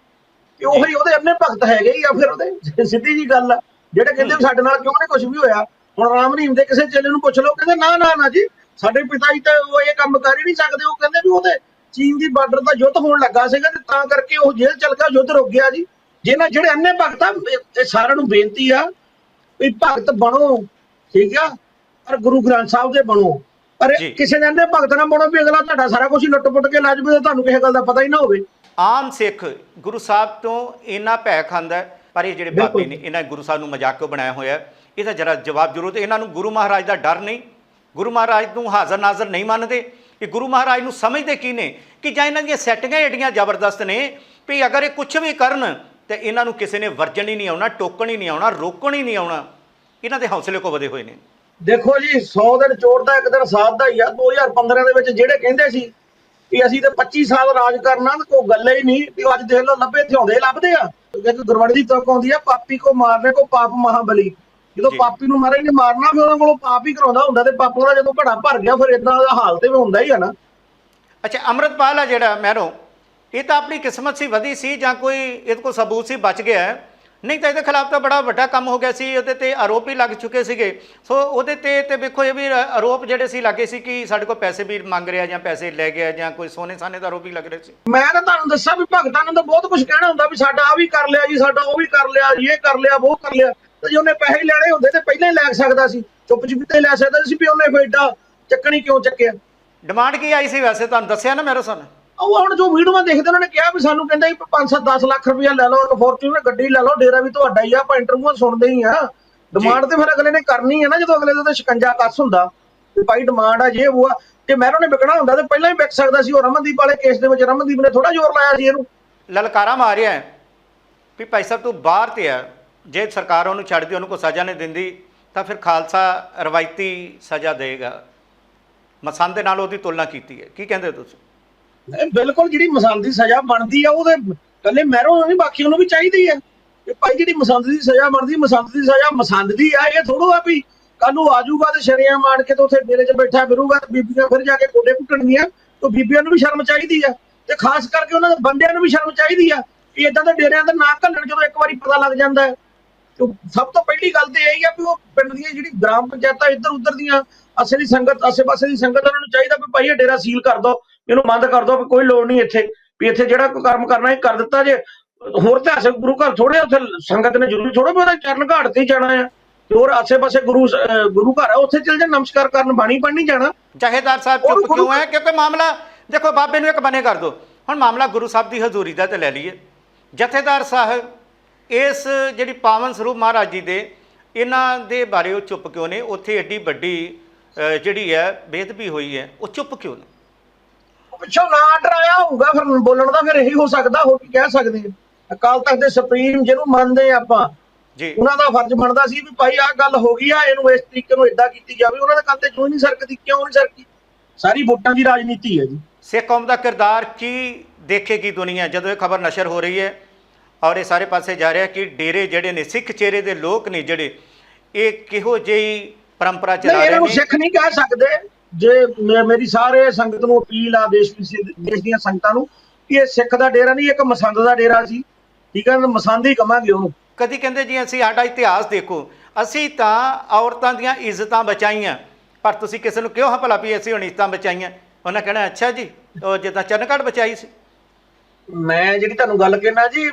ਤੇ ਉਹੀ ਉਹਦੇ ਅੰਨੇ ਭਗਤ ਹੈਗੇ ਹੀ ਆ ਫਿਰ ਉਹਦੇ। ਸਿੱਧੀ ਜੀ ਗੱਲ ਆ। ਜਿਹੜੇ ਕਹਿੰਦੇ ਸਾਡੇ ਨਾਲ ਕਿਉਂ ਨਹੀਂ ਕੁਝ ਵੀ ਹੋਇਆ? ਹੁਣ ਰਾਮ ਰਹੀਮ ਦੇ ਕਿਸੇ ਚੇਲੇ ਨੂੰ ਪੁੱਛ ਲਓ ਕਹਿੰਦੇ ਨਾ ਨਾ ਨਾ ਜੀ ਸਾਡੇ ਪਿਤਾ ਜੀ ਤਾਂ ਉਹ ਇਹ ਕੰਮ ਕਰ ਹੀ ਨਹੀਂ ਸਕਦੇ। ਉਹ ਕਹਿੰਦੇ ਵੀ ਉਹਦੇ ਚੀਨ ਦੀ ਬਾਰਡਰ ਦਾ ਯੁੱਧ ਹੋਣ ਲੱਗਾ ਸੀਗਾ ਤੇ ਤਾਂ ਕਰਕੇ ਉਹ ਜੇਲ੍ਹ ਚਲ ਗਿਆ ਯੁੱਧ ਰੁਕ ਗਿਆ ਜੀ। ਜਿਹਨਾਂ ਜਿਹੜੇ ਅੰਨੇ ਭਗਤ ਆ ਇਹ ਸਾਰਿਆਂ ਨੂੰ ਬੇਨਤੀ ਆ ਵੀ ਭਗਤ ਬਣੋ। ਠੀਕ ਆ ਪਰ ਗੁਰੂ ਗ੍ਰੰਥ ਸਾਹਿਬ ਦੇ ਬਣੋ ਪਰ। ਕਿਸੇ ਨੇ ਭਗਤ ਨਾ ਬਣੋ ਵੀ ਅਗਲਾ ਤੁਹਾਡਾ ਸਾਰਾ ਕੁਝ ਲੁੱਟ-ਪੁੱਟ ਕੇ ਲੈ ਜਾਵੇ ਤੇ ਤੁਹਾਨੂੰ ਕਿਸੇ ਗੱਲ ਦਾ ਪਤਾ ਹੀ ਨਾ ਹੋਵੇ ਆਮ ਸਿੱਖ ਗੁਰੂ ਸਾਹਿਬ ਤੋਂ ਇੰਨਾ ਭੈ ਖਾਂਦਾ ਪਰ ਇਹ ਜਿਹੜੇ ਬਾਬੇ। ਨੇ ਇਹਨਾਂ ਗੁਰੂ ਸਾਹਿਬ ਨੂੰ ਮਜ਼ਾਕ ਕਿਉਂ ਬਣਾਇਆ ਹੋਇਆ? ਇਹਦਾ ਜਰਾ ਜਵਾਬ ਜ਼ਰੂਰ ਦਿਓ। ਇਹਨਾਂ ਨੂੰ ਗੁਰੂ ਮਹਾਰਾਜ ਦਾ ਡਰ ਨਹੀਂ ਗੁਰੂ ਮਹਾਰਾਜ ਨੂੰ ਹਾਜ਼ਰ ਨਾਜ਼ਰ ਨਹੀਂ ਮੰਨਦੇ ਇਹ ਗੁਰੂ ਮਹਾਰਾਜ ਨੂੰ ਸਮਝਦੇ ਕੀ ਨੇ ਕਿ ਜਾਂ ਇਹਨਾਂ ਦੀਆਂ ਸੈਟਿੰਗਾਂ ਏਡੀਆਂ ਜ਼ਬਰਦਸਤ ਨੇ ਵੀ ਅਗਰ ਇਹ ਕੁਝ ਵੀ ਕਰਨ ਤੇ ਇਹਨਾਂ ਨੂੰ ਕਿਸੇ ਨੇ ਵਰਜਣ ਹੀ ਨਹੀਂ ਆਉਣਾ ਟੋਕਣ ਹੀ ਨਹੀਂ ਆਉਣਾ ਰੋਕਣ ਹੀ ਨਹੀਂ ਆਉਣਾ ਇਹਨਾਂ ਦੇ ਹੌਸਲੇ ਕੋ ਵਧੇ ਹੋਏ ਨੇ। ਦੇਖੋ ਜੀ 100 ਦਿਨ ਚੋਰ ਦਾ ਇੱਕ ਦਿਨ ਸਾਧ ਦਾ ਹੀ ਆ। 2015 ਦੇ ਵਿੱਚ ਜਿਹੜੇ ਕਹਿੰਦੇ ਸੀ ਕਿ ਅਸੀਂ ਤਾਂ 25 ਸਾਲ ਰਾਜ ਕਰਨਾ ਤੇ ਕੋਈ ਗੱਲ ਹੀ ਨਹੀਂ ਤੇ ਅੱਜ ਦੇਖ ਲਓ ਲੱਭੇ ਥਿਆਉਂਦੇ ਲੱਭਦੇ ਆ। ਇੱਕ ਗੁਰਬਾਣੀ ਦੀ ਤੁਕ ਆਉਂਦੀ ਆ ਪਾਪੀ ਕੋ ਮਾਰਨੇ ਕੋ ਪਾਪ ਮਹਾਬਲੀ। ਜਦੋਂ। ਪਾਪੀ ਨੂੰ ਮਾਰੇ ਨੇ ਮਾਰਨਾ ਫਿਰ ਉਹਨਾਂ ਕੋਲੋਂ ਪਾਪ ਹੀ ਕਰਾਉਂਦਾ ਹੁੰਦਾ ਤੇ ਪਾਪਾਂ ਦਾ ਜਦੋਂ ਘੜਾ ਭਰ ਗਿਆ ਫਿਰ ਇਦਾਂ ਦਾ ਹਾਲ ਤੇ ਵੀ ਹੁੰਦਾ ਹੀ ਆ ਨਾ। ਅੱਛਾ ਅੰਮ੍ਰਿਤਪਾਲ ਆ ਜਿਹੜਾ ਮਹਿਰੋਂ ਇਹ ਤਾਂ ਆਪਣੀ ਕਿਸਮਤ ਸੀ ਵਧੀ ਸੀ ਜਾਂ ਕੋਈ ਇਹਦੇ ਕੋਲ ਸਬੂਤ ਸੀ ਬਚ ਗਿਆ ਹੈ। ਨਹੀਂ ਤਾਂ ਇਹਦੇ ਖਿਲਾਫ ਤਾਂ ਬੜਾ ਵੱਡਾ ਕੰਮ ਹੋ ਗਿਆ ਸੀ ਉਹਦੇ ਤੇ ਆਰੋਪ ਹੀ ਲੱਗ ਚੁੱਕੇ ਸੀਗੇ। ਸੋ ਉਹਦੇ ਤੇ ਤੇ ਵੇਖੋ ਇਹ ਵੀ ਆਰੋਪ ਜਿਹੜੇ ਸੀ ਲੱਗੇ ਸੀ ਕਿ ਸਾਡੇ ਕੋਲ ਪੈਸੇ ਵੀ ਮੰਗ ਰਿਹਾ ਜਾਂ ਪੈਸੇ ਲੈ ਗਿਆ ਜਾਂ ਕੋਈ ਸੋਨੇ ਸਾਨੇ ਦਾ ਆਰੋਪ ਵੀ ਲੱਗ ਰਿਹਾ ਸੀ। ਮੈਂ ਤਾਂ ਤੁਹਾਨੂੰ ਦੱਸਾਂ ਵੀ ਭਗਤਾਂ ਨੂੰ ਤਾਂ ਬਹੁਤ ਕੁਝ ਕਹਿਣਾ ਹੁੰਦਾ ਵੀ ਸਾਡਾ ਆ ਵੀ ਕਰ ਲਿਆ ਜੀ ਸਾਡਾ ਉਹ ਵੀ ਕਰ ਲਿਆ ਇਹ ਕਰ ਲਿਆ ਉਹ ਕਰ ਲਿਆ। ਤੇ ਜੇ ਉਹਨੇ ਪੈਸੇ ਹੀ ਲੈਣੇ ਹੁੰਦੇ ਤੇ ਪਹਿਲਾਂ ਹੀ ਲੈ ਸਕਦਾ ਸੀ ਚੁੱਪ ਚੁਪੀਤੇ ਹੀ ਲੈ ਸਕਦਾ ਸੀ ਵੀ ਉਹਨੇ ਫਿਰ ਏਡਾ ਚੱਕਣੀ ਕਿਉਂ ਚੱਕਿਆ? ਡਿਮਾਂਡ ਕੀ ਆਈ ਸੀ ਵੈਸੇ? ਤੁਹਾਨੂੰ ਦੱਸਿਆ ਨਾ ਮੇਰੇ ਸਾਹਮਣੇ ਉਹ ਹੁਣ ਜੋ ਵੀਡੀਓ ਦੇਖਦੇ, ਉਹਨਾਂ ਨੇ ਕਿਹਾ ਵੀ ਸਾਨੂੰ ਕਹਿੰਦਾ ਵੀ 5-7 10 ਲੱਖ ਰੁਪਇਆ ਲੈ ਲਓ ਫੋਰਚੂਨਰ ਗੱਡੀ ਲੈ ਲਓ, ਡੇਰਾ ਵੀ ਤੁਹਾਡਾ ਹੀ ਆ, ਆਪਾਂ ਇੰਟਰਵਿਊ ਸੁਣਦੇ ਹੀ ਆ। ਡਿਮਾਂਡ ਤੇ ਫਿਰ ਅਗਲੇ ਨੇ ਕਰਨੀ ਹੈ ਨਾ, ਜਦੋਂ ਅਗਲੇ ਦਾ ਤਾਂ ਸ਼ਿਕੰਜਾ ਕੱਸ ਹੁੰਦਾ। ਵੀ ਭਾਈ ਡਿਮਾਂਡ ਆ, ਜੇ ਉਹ ਕਿ ਮਹਿਰੋਂ ਨੇ ਵਿਕਣਾ ਹੁੰਦਾ ਤੇ ਪਹਿਲਾਂ ਹੀ ਵਿਕ ਸਕਦਾ ਸੀ, ਉਹ ਰਮਨਦੀਪ ਵਾਲੇ ਕੇਸ ਦੇ ਵਿੱਚ ਰਮਨਦੀਪ ਨੇ ਥੋੜਾ ਜ਼ੋਰ ਲਾਇਆ ਸੀ ਇਹਨੂੰ। ਲਲਕਾਰਾ ਮਾਰਿਆ ਵੀ ਭਾਈ ਸਾਹਿਬ, ਤੂੰ ਬਾਹਰ ਤੇ ਆ। ਜੇ ਸਰਕਾਰ ਉਹਨੂੰ ਛੱਡਦੀ ਉਹਨੂੰ ਕੋਈ ਸਜ਼ਾ ਨਹੀਂ ਦਿੰਦੀ, ਤਾਂ ਫਿਰ ਖਾਲਸਾ ਰਵਾਇਤੀ ਸਜ਼ਾ ਦੇਗਾ। ਮਸੰਦ ਦੇ ਨਾਲ ਉਹਦੀ ਤੁਲਨਾ ਕੀਤੀ ਹੈ। ਕੀ ਕਹਿੰਦੇ ਹੋ ਤੁਸੀਂ? ਬਿਲਕੁਲ ਜਿਹੜੀ ਮਸੰਦ ਦੀ ਸਜ਼ਾ ਬਣਦੀ ਆ, ਉਹਦੇ ਕੱਲੇ ਮਹਿਰੋਂ ਨਹੀਂ ਬਾਕੀ ਉਹਨੂੰ ਵੀ ਚਾਹੀਦੀ ਆ। ਕਿ ਭਾਈ ਜਿਹੜੀ ਮਸੰਦ ਦੀ ਸਜ਼ਾ ਬਣਦੀ, ਮਸੰਦ ਦੀ ਸਜ਼ਾ ਮਸੰਦ ਦੀ ਆ, ਇਹ ਥੋੜੋ ਆ ਵੀ ਕੱਲ ਨੂੰ ਆਜੂਗਾ ਤੇ ਸ਼ਰੀਆਂ ਮਾਰ ਕੇ ਤੇ ਉੱਥੇ ਡੇਰੇ 'ਚ ਬੈਠਾ ਫਿਰੂਗਾ ਬੀਬੀਆਂ ਫਿਰ ਜਾ ਕੇ ਗੋਡੇ ਘੁੱਟਣਗੀਆਂ, ਤੇ ਬੀਬੀਆਂ ਨੂੰ ਵੀ ਸ਼ਰਮ ਚਾਹੀਦੀ ਆ। ਤੇ ਖਾਸ ਕਰਕੇ ਉਹਨਾਂ ਦੇ ਬੰਦਿਆਂ ਨੂੰ ਵੀ ਸ਼ਰਮ ਚਾਹੀਦੀ ਆ ਕਿ ਇਦਾਂ ਦੇ ਡੇਰਿਆਂ ਦਾ ਨਾਂ ਘੱਲਣ ਜਦੋਂ ਇੱਕ ਵਾਰੀ ਪਤਾ ਲੱਗ ਜਾਂਦਾ ਹੈ। ਤੇ ਸਭ ਤੋਂ ਪਹਿਲੀ ਗੱਲ ਤੇ ਇਹ ਹੀ ਆ ਵੀ ਉਹ ਪਿੰਡ ਦੀਆਂ ਜਿਹੜੀ ਗ੍ਰਾਮ ਪੰਚਾਇਤਾਂ ਇੱਧਰ ਉੱਧਰ ਦੀਆਂ ਅਸਲੀ ਸੰਗਤ, ਆਸੇ-ਪਾਸੇ ਦੀ ਸੰਗਤ, ਉਹਨਾਂ ਨੂੰ ਚਾਹੀਦਾ ਵੀ ਭਾਈ ਇਹ ਡੇਰਾ ਸੀਲ ਕਰ ਦਿਓ। ਇਹਨੂੰ ਬੰਦ ਕਰ ਦਿਓ ਵੀ ਕੋਈ ਲੋੜ ਨਹੀਂ ਇੱਥੇ ਵੀ ਇੱਥੇ ਜਿਹੜਾ ਕੋਈ ਕਰਮ ਕਰਨਾ ਇਹ ਕਰ ਦਿੱਤਾ ਜੇ। ਹੋਰ ਇਤਿਹਾਸਕ ਗੁਰੂ ਘਰ ਥੋੜੇ ਉੱਥੇ ਸੰਗਤ ਨੇ ਜ਼ਰੂਰੀ ਥੋੜਾ ਉਹਦੇ ਚਰਨ ਘਾਟ ਤੇ ਹੀ ਜਾਣਾ ਆ। ਤੇ ਹੋਰ ਆਸੇ-ਪਾਸੇ ਗੁਰੂ ਗੁਰੂ ਘਰ ਆ ਉੱਥੇ ਚਲ ਜਾ ਨਮਸਕਾਰ ਕਰਨ ਬਾਣੀ ਪੜ੍ਹਨੀ ਜਾਣਾ। ਜਹੇਦਾਰ ਸਾਹਿਬ ਚੁੱਪ ਕਿਉਂ ਹੈ ਕਿਉਂਕਿ ਮਾਮਲਾ ਦੇਖੋ ਬਾਬੇ ਨੂੰ ਇੱਕ ਬਨੇ ਕਰ ਦਿਓ ਹੁਣ ਮਾਮਲਾ ਗੁਰੂ ਸਾਹਿਬ ਦੀ ਹਜ਼ੂਰੀ ਦਾ ਤੇ ਲੈ ਲਈਏ। ਜਥੇਦਾਰ ਸਾਹਿਬ ਇਸ ਜਿਹੜੀ ਪਾਵਨ ਸਰੂਪ ਮਹਾਰਾਜ ਜੀ ਦੇ ਇਹਨਾਂ ਦੇ ਬਾਰੇ ਉਹ ਚੁੱਪ ਕਿਉਂ ਨੇ? ਉੱਥੇ ਐਡੀ ਵੱਡੀ ਜਿਹੜੀ ਹੈ ਬੇਦਬੀ ਹੋਈ ਹੈ। ਉਹ ਚੁੱਪ ਕਿਉਂ ਨੇ? ਪਿੱਛੋਂ ਨਾ ਆਰਡਰ ਆਇਆ ਹੋਊਗਾ ਫਿਰ ਬੋਲਣ ਦਾ ਫਿਰ ਇਹੀ ਹੋ ਸਕਦਾ ਹੋਰ ਕੀ ਕਹਿ ਸਕਦੇ ਅਕਾਲ ਤਖਤ ਦੇ ਸੁਪਰੀਮ ਜਿਹਨੂੰ ਮੰਨਦੇ ਆਪਾਂ ਜੀ। ਉਹਨਾਂ ਦਾ ਫਰਜ਼ ਬਣਦਾ ਸੀ ਵੀ ਭਾਈ ਆਹ ਗੱਲ ਹੋ ਗਈ ਆ ਇਹਨੂੰ ਇਸ ਤਰੀਕੇ ਨੂੰ ਇਦਾਂ ਕੀਤੀ ਜਾਵੇ ਉਹਨਾਂ ਦੇ ਕੰਨ ਤੇ ਕਿਉਂ ਨਹੀਂ ਸਰਕਦੀ ਕਿਉਂ ਨਹੀਂ ਸਰਕੀ ਸਾਰੀ ਵੋਟਾਂ ਦੀ ਰਾਜਨੀਤੀ ਹੈ ਜੀ। ਸਿੱਖ ਕੌਮ ਦਾ ਕਿਰਦਾਰ ਕੀ ਦੇਖੇਗੀ ਦੁਨੀਆ ਜਦੋਂ ਇਹ ਖਬਰ ਨਸ਼ਰ ਹੋ ਰਹੀ ਹੈ ਔਰ ਇਹ ਸਾਰੇ ਪਾਸੇ ਜਾ ਰਿਹਾ ਕਿ ਡੇਰੇ ਜਿਹੜੇ ਨੇ ਸਿੱਖ ਚਿਹਰੇ ਦੇ ਲੋਕ ਨੇ ਜਿਹੜੇ ਇਹ ਕਿਹੋ ਜਿਹੀ ਪਰੰਪਰਾ ਚਲਾ ਰਹੇ ਇਹਨਾਂ ਨੇ? ਸਿੱਖ ਨਹੀਂ ਕਹਿ ਸਕਦੇ। ਜੇ ਮੇ- ਮੇਰੀ ਸਾਰੇ ਸੰਗਤ ਨੂੰ ਅਪੀਲ ਆ ਦੇਸ਼ ਵਿਸੇ- ਦੇਸ਼ ਦੀਆਂ ਸੰਗਤਾਂ ਨੂੰ ਕਿ ਇਹ ਸਿੱਖ ਦਾ ਡੇਰਾ ਨਹੀਂ, ਇੱਕ ਮਸੰਦ ਦਾ ਡੇਰਾ ਸੀ। ਠੀਕ ਹੈ ਮਸੰਦ ਹੀ ਕਵਾਂਗੇ ਉਹਨੂੰ। ਕਦੀ ਕਹਿੰਦੇ ਜੀ, ਅਸੀਂ ਸਾਡਾ ਇਤਿਹਾਸ ਦੇਖੋ। ਅਸੀਂ ਤਾਂ ਔਰਤਾਂ ਦੀਆਂ ਇੱਜ਼ਤਾਂ ਬਚਾਈਆਂ। ਪਰ ਤੁਸੀਂ ਕਿਸੇ ਨੂੰ ਕਿਉਂ ਹਾਂ ਭਲਾ ਵੀ ਅਸੀਂ ਹੁਣ ਇੱਜ਼ਤਾਂ ਬਚਾਈਆਂ? ਉਹਨਾਂ ਕਹਿਣਾ, ਅੱਛਾ ਜੀ, ਉਹ ਜਿੱਦਾਂ ਚਰਨਕੜ ਬਚਾਈ ਸੀ। ਮੈਂ ਜਿਹੜੀ ਤੁਹਾਨੂੰ ਗੱਲ ਕਹਿਣਾ ਜੀ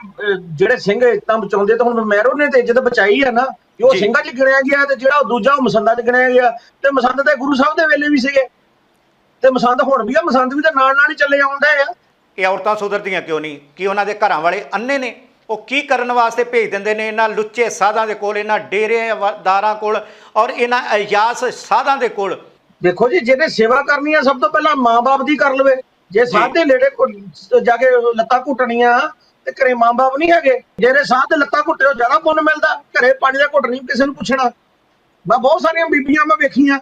ਜਿਹੜੇ ਸਿੰਘ ਇੱਜ਼ਤਾਂ ਬਚਾਉਂਦੇ ਤਾਂ ਹੁਣ ਮਹਿਰੋ ਨੇ ਤੇ ਇੱਜ਼ਤ ਬਚਾਈ ਹੈ ਨਾ ਕਿ ਉਹ। ਸਿੰਘਾਂ 'ਚ ਗਿਣਿਆ ਗਿਆ ਤੇ ਜਿਹੜਾ ਉਹ ਦੂਜਾ ਉਹ ਮਸੰਦਾਂ 'ਚ ਗਿਣਿਆ ਗਿਆ ਤੇ ਮਸੰਦ ਤੇ ਗੁਰੂ ਸਾਹਿਬ ਦੇ ਵੇਲੇ ਵੀ ਸੀਗੇ। ਤੇ ਮਸੰਦ ਹੁਣ ਵੀ ਆ ਮਸੰਦ ਵੀ ਤਾਂ ਨਾਲ ਨਾਲ ਹੀ ਚੱਲੇ ਆਉਂਦੇ ਆ। ਇਹ ਔਰਤਾਂ ਸੁਧਰਦੀਆਂ ਕਿਉਂ ਨਹੀਂ? ਕਿ ਉਹਨਾਂ ਦੇ ਘਰਾਂ ਵਾਲੇ ਅੰਨੇ ਨੇ? ਉਹ ਕੀ ਕਰਨ ਵਾਸਤੇ ਭੇਜ ਦਿੰਦੇ ਨੇ? ਇਹਨਾਂ ਲੁੱਚੇ ਸਾਧਾਂ ਦੇ ਕੋਲ ਇਹਨਾਂ ਡੇਰੇਦਾਰਾਂ ਕੋਲ ਔਰ ਇਹਨਾਂ ਅਯਾਸ ਸਾਧਾਂ ਦੇ ਕੋਲ? ਦੇਖੋ ਜੀ ਜਿਹਨੇ ਸੇਵਾ ਕਰਨੀ ਆ ਸਭ ਤੋਂ ਪਹਿਲਾਂ ਮਾਂ-ਬਾਪ ਦੀ ਕਰ ਲਵੇ। ਜੇ ਸਾਧ ਦੇ ਨੇੜੇ ਕੋ- ਜਾ ਕੇ ਲੱਤਾਂ ਘੁੱਟਣੀਆਂ ਤੇ ਘਰੇ ਮਾਂ-ਬਾਪ ਨਹੀਂ ਹੈਗੇ। ਜਿਹੜੇ ਸਾਧ ਦੇ ਲੱਤਾਂ ਘੁੱਟੇ ਉਹ ਜ਼ਿਆਦਾ ਪੁੰਨ ਮਿਲਦਾ। ਘਰੇ ਪਾਣੀ ਦਾ ਘੁੱਟ ਨਹੀਂ ਕਿਸੇ ਨੂੰ ਪੁੱਛਣਾ। ਮੈਂ ਬਹੁਤ ਸਾਰੀਆਂ ਬੀਬੀਆਂ ਮੈਂ ਵੇਖੀਆਂ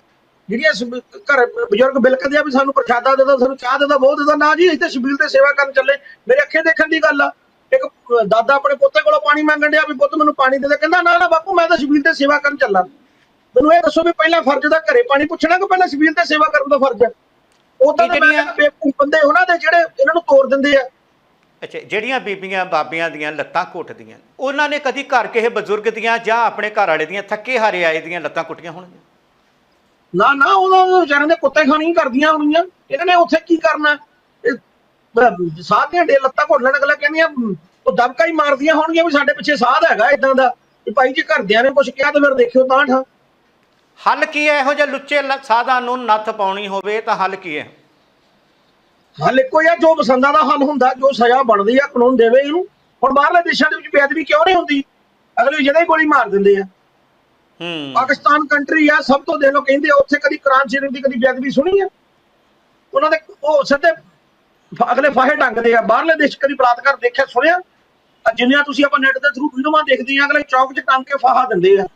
ਜਿਹੜੀਆਂ ਘਰ ਬਜ਼ੁਰਗ ਬਿਲਕਦੇ ਆ ਵੀ ਸਾਨੂੰ ਪ੍ਰਸ਼ਾਦਾ ਦੇ ਦਿਓ ਸਾਨੂੰ ਚਾਹ ਦੇ ਦਿਓ ਬਹੁਤ ਦੇ ਦਿਓ ਨਾ ਜੀ ਇੱਥੇ ਸ਼ਬੀਲ ਤੇ ਸੇਵਾ ਕਰਨ ਚੱਲੇ। ਮੇਰੇ ਅੱਖੇ ਦੇਖਣ ਦੀ ਗੱਲ ਆ। ਇੱਕ ਅਹ, ਦਾਦਾ ਆਪਣੇ ਪੋਤੇ ਕੋਲੋਂ ਪਾਣੀ ਮੰਗਣ ਡਿਆ ਵੀ ਪੁੱਤ ਮੈਨੂੰ ਪਾਣੀ ਦੇ ਦੇ। ਕਹਿੰਦਾ ਨਾ ਨਾ ਬਾਪੂ ਮੈਂ ਤਾਂ ਸ਼ਬੀਲ ਤੇ ਸੇਵਾ ਕਰਨ ਚੱਲਾਂ। ਮੈਨੂੰ ਇਹ ਦੱਸੋ ਵੀ ਪਹਿਲਾਂ ਫਰਜ਼ ਦਾ ਘਰੇ ਪਾਣੀ ਪੁੱਛਣਾ ਕਿ ਪਹਿਲਾਂ ਸ਼ਬੀਲ ਤੇ ਸੇਵਾ ਕਰਨ ਦਾ ਫਰਜ਼ ਹੈ? ਉਹ ਤਾਂ ਮੈਂ ਬੇਵਕੂਫ ਬੰਦੇ ਉਹਨਾਂ ਦੇ ਜਿਹੜੇ ਇਹਨਾਂ ਨੂੰ ਤੋੜ ਦਿੰਦੇ ਆ। ਅੱਛਾ ਜਿਹੜੀਆਂ ਬੀਬੀਆਂ ਬਾਬਿਆਂ ਦੀਆਂ ਲੱਤਾਂ ਘੁੱਟਦੀਆਂ ਉਹਨਾਂ ਨੇ ਕਦੀ ਘਰ ਕਿਸੇ ਬਜ਼ੁਰਗ ਦੀਆਂ ਜਾਂ ਆਪਣੇ ਘਰ ਵਾਲੇ ਦੀਆਂ ਥੱਕੇ ਹਾਰੇ ਆਏ ਦੀਆਂ ਲੱਤਾਂ ਕੁੱਟੀਆਂ ਹੋਣਗੀਆਂ? ਨਾ ਨਾ ਉਹਨਾਂ ਵਿਚਾਰਿਆਂ ਦੇ ਕੁੱਤੇ ਖਾਣੀ ਕਰਦੀਆਂ ਹੋਣੀਆਂ ਇਹਨਾਂ ਨੇ ਉੱਥੇ ਕੀ ਕਰਨਾ? ਸਾਧ ਦੀਆਂ ਡੇ ਲੱਤਾਂ ਘੁੱਟ ਲੈਣ ਅਗਲਾ ਕਹਿੰਦੀਆਂ "ਹਮ, ਉਹ ਦਬਕਾ ਹੀ ਮਾਰਦੀਆਂ ਹੋਣਗੀਆਂ ਵੀ ਸਾਡੇ ਪਿੱਛੇ ਸਾਧ ਹੈਗਾ ਇਦਾਂ ਦਾ। ਵੀ ਭਾਈ ਜੀ ਘਰਦਿਆਂ ਨੇ ਕੁਝ ਕਿਹਾ ਤਾਂ ਫਿਰ ਦੇਖਿਓ ਤਾਂ ਠਾ। ਹੱਲ ਕੀ ਹੈ? ਇਹੋ ਜਿਹੇ ਲੁੱਚੇ ਲ- ਸਾਧਾਂ ਨੂੰ ਨੱਥ ਪਾਉਣੀ ਹੋਵੇ ਤਾਂ ਹੱਲ ਕੀ ਹੈ? ਹੱਲ ਇੱਕੋ ਹੀ ਆ ਜੋ ਪਸੰਦਾਂ ਦਾ ਹੱਲ ਹੁੰਦਾ ਜੋ ਸਜ਼ਾ ਬਣਦੀ ਆ ਕਾਨੂੰਨ ਦੇਵੇ ਇਹਨੂੰ। ਹੁਣ ਬਾਹਰਲੇ ਦੇਸ਼ਾਂ ਦੇ ਵਿੱਚ ਬੇਅਦਬੀ ਕਿਉਂ ਨਹੀਂ ਹੁੰਦੀ? ਅਗਲੇ ਜਿਹਦੇ ਹੀ ਗੋਲੀ ਮਾਰ ਦਿੰਦੇ ਆ। ਹੂੰ। ਪਾਕਿਸਤਾਨ ਕੰਟਰੀ ਆ ਸਭ ਤੋਂ ਦੇ ਲੋ ਕਹਿੰਦੇ ਆ ਉੱਥੇ ਕਦੀ ਕੁਰਾਨ ਸ਼ਰੀਫ ਦੀ ਕਦੀ ਬੇਅਦਬੀ ਸੁਣੀ ਆ? ਉਹਨਾਂ ਦੇ ਉਹ ਸਿੱਧੇ ਫ- ਅਗਲੇ ਫਾਹੇ ਟੰਗਦੇ ਆ। ਬਾਹਰਲੇ ਦੇਸ਼ ਕਦੀ ਬਲਾਤਕਾਰ ਦੇਖਿਆ ਸੁਣਿਆ? ਆ ਜਿੰਨੀਆਂ ਤੁਸੀਂ ਆਪਾਂ ਨੈਟ ਦੇ ਥਰੂ ਵੀਡੀਓਆਂ ਦੇਖਦੇ ਆ ਅਗਲੇ ਚੌਕ 'ਚ ਟੰਗ ਕੇ ਫਾਹਾ ਦਿੰਦੇ ਆ।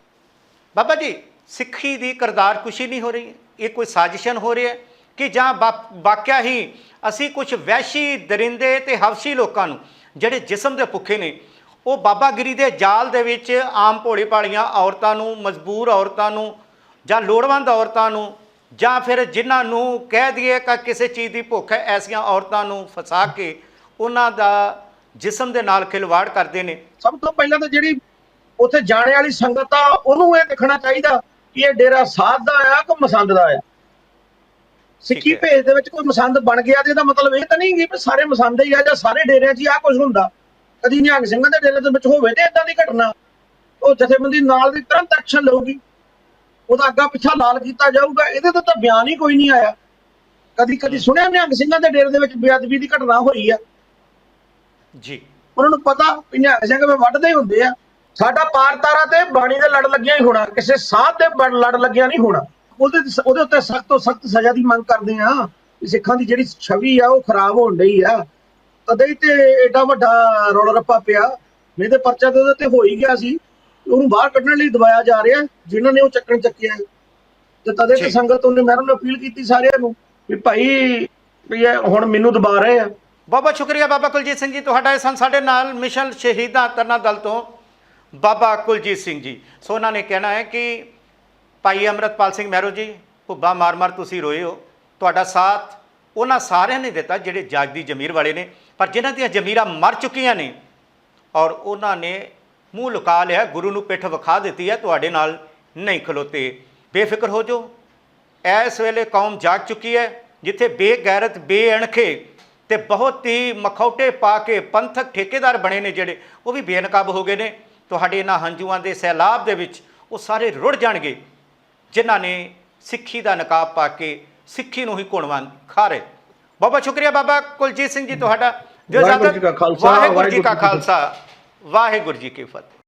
ਬਾਬਾ ਜੀ ਸਿੱਖੀ ਦੀ ਕਰਤਾਰ ਕੁਸ਼ੀ ਨਹੀਂ ਹੋ ਰਹੀ। ਇਹ ਕੋਈ ਸਾਜ਼ਿਸ਼ਨ ਹੋ ਰਹੀ ਹੈ ਕਿ ਜਾਂ ਵਾ- ਵਾਕਿਆ ਹੀ ਅਸੀਂ ਕੁਝ ਵੈਸ਼ੀ ਦਰਿੰਦੇ ਤੇ ਹਵਸ਼ੀ ਲੋਕਾਂ ਨੂੰ, ਜਿਹੜੇ ਜਿਸਮ ਦੇ ਭੁੱਖੇ ਨੇ, ਉਹ ਬਾਬਾਗਿਰੀ ਦੇ ਜਾਲ ਦੇ ਵਿੱਚ ਆਮ ਭੋਲੇ ਭਾਲੀਆਂ ਔਰਤਾਂ ਨੂੰ, ਮਜਬੂਰ ਔਰਤਾਂ ਨੂੰ ਜਾਂ ਲੋੜਵੰਦ ਔਰਤਾਂ ਨੂੰ ਜਾਂ ਫਿਰ ਜਿਨ੍ਹਾਂ ਨੂੰ ਕਹਿ ਦਈਏ ਕਿ ਕਿਸੇ ਚੀਜ਼ ਦੀ ਭੁੱਖ ਹੈ, ਐਸੀਆਂ ਔਰਤਾਂ ਨੂੰ ਫਸਾ ਕੇ ਉਹਨਾਂ ਦਾ ਜਿਸਮ ਦੇ ਨਾਲ ਖਿਲਵਾੜ ਕਰਦੇ ਨੇ। ਸਭ ਤੋਂ ਪਹਿਲਾਂ ਤਾਂ ਜਿਹੜੀ ਉੱਥੇ ਜਾਣੇ ਵਾਲੀ ਸੰਗਤ ਆ, ਉਹਨੂੰ ਇਹ ਦੇਖਣਾ ਚਾਹੀਦਾ ਕਿ ਇਹ ਡੇਰਾ ਸਾਧ ਦਾ ਆ ਕਿ ਮਸੰਦ ਦਾ ਆ? ਸਿੱਖੀ। ਭੇਜ ਦੇ ਵਿੱਚ ਕੋਈ ਮਸੰਦ ਬਣ ਗਿਆ ਤੇ ਇਹਦਾ ਮਤਲਬ ਇਹ ਤਾਂ ਨਹੀਂ ਕਿ ਸਾਰੇ ਮਸੰਦ ਹੀ ਆ ਜਾਂ ਸਾਰੇ ਡੇਰਿਆਂ 'ਚ ਹੀ ਆ ਕੁਝ ਹੁੰਦਾ। ਕਦੀ ਨਿਹੰਗ ਸਿੰਘਾਂ ਦੇ ਡੇਰੇ ਦੇ ਵਿੱਚ ਹੋਵੇ ਤੇ ਇਦਾਂ ਦੀ ਘਟਨਾ। ਉਹ ਜਥੇਬੰਦੀ ਨਾਲ ਦੀ ਤੁਰੰਤ ਐਕਸ਼ਨ ਲਊਗੀ। ਉਹਦਾ ਅੱਗਾ ਪਿੱਛਾ ਲਾਲ ਕੀਤਾ ਜਾਊਗਾ। ਇਹਦੇ ਤੋਂ ਤਾਂ ਬਿਆਨ ਹੀ ਕੋਈ ਨਹੀਂ ਆਇਆ। ਕਦੀ ਕਦੀ ਸੁਣਿਆ ਨਿਹੰਗ ਸਿੰਘਾਂ ਦੇ ਡੇਰੇ ਦੇ ਵਿੱਚ ਬੇਅਦਬੀ ਦੀ ਘਟਨਾ ਹੋਈ ਆ? ਜੀ। ਉਹਨਾਂ ਨੂੰ ਪਤਾ ਨਿਹੰਗ ਸਿੰਘ ਵੱਢਦੇ ਹੁੰਦੇ ਆ। ਸਾਡਾ ਪਾਰ ਤਾਰਾ ਤੇ ਬਾਣੀ ਦੇ ਲੜ ਲੱਗਿਆ ਹੀ ਹੋਣਾ ਕਿਸੇ ਸਾਧ ਦੇ ਬੜ- ਲੜ ਲੱਗਿਆ ਨਹੀਂ ਹੋਣਾ। ਉਹਦੇ ਉਹਦੇ ਉੱਤੇ ਸਖਤ ਤੋਂ ਸਖਤ ਸਜ਼ਾ ਦੀ ਮੰਗ ਕਰਦੇ ਆ ਸਿੱਖਾਂ ਦੀ ਜਿਹੜੀ ਛਵੀ ਆ ਉਹ ਖਰਾਬ ਹੋਣ ਡਈ ਆ। ਤਦੇ ਹੀ ਤੇ ਏਡਾ ਵੱਡਾ ਰੌਲਾ ਰੱਪਾ ਪਿਆ। ਨਹੀਂ ਤੇ ਪਰਚਾ ਤੇ ਉਹਦੇ ਤੇ ਹੋ ਹੀ ਗਿਆ ਸੀ। ਉਹਨੂੰ ਬਾਹਰ ਕੱਢਣ ਲਈ ਦਬਾਇਆ ਜਾ ਰਿਹਾ ਜਿਨ੍ਹਾਂ ਨੇ ਉਹ ਚੱਕਣ ਚੱਕਿਆ। ਤੇ ਤਦੇ ਤੇ। ਸੰਗਤ ਉਹਨੇ ਮੈਂ ਉਹਨੂੰ ਅਪੀਲ ਕੀਤੀ ਸਾਰਿਆਂ ਨੂੰ ਵੀ ਭਾਈ ਵੀ ਇਹ ਹੁਣ ਮੈਨੂੰ ਦਬਾ ਰਹੇ ਆ। ਬਹੁਤ ਸ਼ੁਕਰੀਆ ਬਾਬਾ ਕੁਲਜੀਤ ਸਿੰਘ ਜੀ ਤੁਹਾਡਾ ਇਹ ਸਨ ਸਾਡੇ ਨਾਲ ਮਿਸ਼ਨ ਸ਼ਹੀਦਾਂ ਤਰਨਾ ਦਲ ਤੋਂ ਬਾਬਾ ਕੁਲਜੀਤ ਸਿੰਘ ਜੀ। ਸੋ ਉਹਨਾਂ ਨੇ ਕਹਿਣਾ ਹੈ ਕਿ ਭਾਈ ਅਮਰਤਪਾਲ ਸਿੰਘ ਮਹਿਰੋ ਜੀ, ਭੁੱਬਾ ਮਾਰ-ਮਾਰ ਤੁਸੀਂ ਰੋਏ ਹੋ। ਤੁਹਾਡਾ ਸਾਥ ਉਹਨਾਂ ਸਾਰਿਆਂ ਨੇ ਦਿੱਤਾ ਜਿਹੜੇ ਜਾਗਦੀ ਜ਼ਮੀਰ ਵਾਲੇ ਨੇ। ਪਰ ਜਿਨ੍ਹਾਂ ਦੀਆਂ ਜ਼ਮੀਰਾਂ ਮਰ ਚੁੱਕੀਆਂ ਨੇ ਔਰ ਉਹਨਾਂ ਨੇ ਮੂੰਹ ਲੁਕਾ ਲਿਆ, ਗੁਰੂ ਨੂੰ ਪਿੱਠ ਵਿਖਾ ਦਿੱਤੀ ਹੈ, ਤੁਹਾਡੇ ਨਾਲ ਨਹੀਂ ਖਲੋਤੇ। ਬੇਫਿਕਰ ਹੋ ਜਾਓ। ਇਸ ਵੇਲੇ ਕੌਮ ਜਾਗ ਚੁੱਕੀ ਹੈ, ਜਿੱਥੇ ਬੇਗੈਰਤ, ਬੇਅਣਖੇ ਤੇ ਬਹੁਤ ਹੀ ਮਖੌਟੇ ਪਾ ਕੇ ਪੰਥਕ ਠੇਕੇਦਾਰ ਬਣੇ ਨੇ ਜਿਹੜੇ, ਉਹ ਵੀ ਬੇਨਕਾਬ ਹੋ ਗਏ ਨੇ। ਤੁਹਾਡੇ ਇਹਨਾਂ ਹੰਝੂਆਂ ਦੇ ਸੈਲਾਬ ਦੇ ਵਿੱਚ ਉਹ ਸਾਰੇ ਰੁੜ ਜਾਣਗੇ ਜਿਨ੍ਹਾਂ ਨੇ ਸਿੱਖੀ ਦਾ ਨਕਾਬ ਪਾ ਕੇ ਸਿੱਖੀ ਨੂੰ ਹੀ ਘੁਣਵਾਂ ਖਾ ਰਹੇ ਬਾਬਾ ਸ਼ੁਕਰੀਆ ਬਾਬਾ ਕੁਲਜੀਤ ਸਿੰਘ ਜੀ ਤੁਹਾਡਾ ਦਿਓ ਵਾਹਿਗੁਰੂ। ਜੀ ਕਾ। ਖਾਲਸਾ ਵਾਹਿਗੁਰੂ ਜੀ ਕੀ ਫਤਿਹ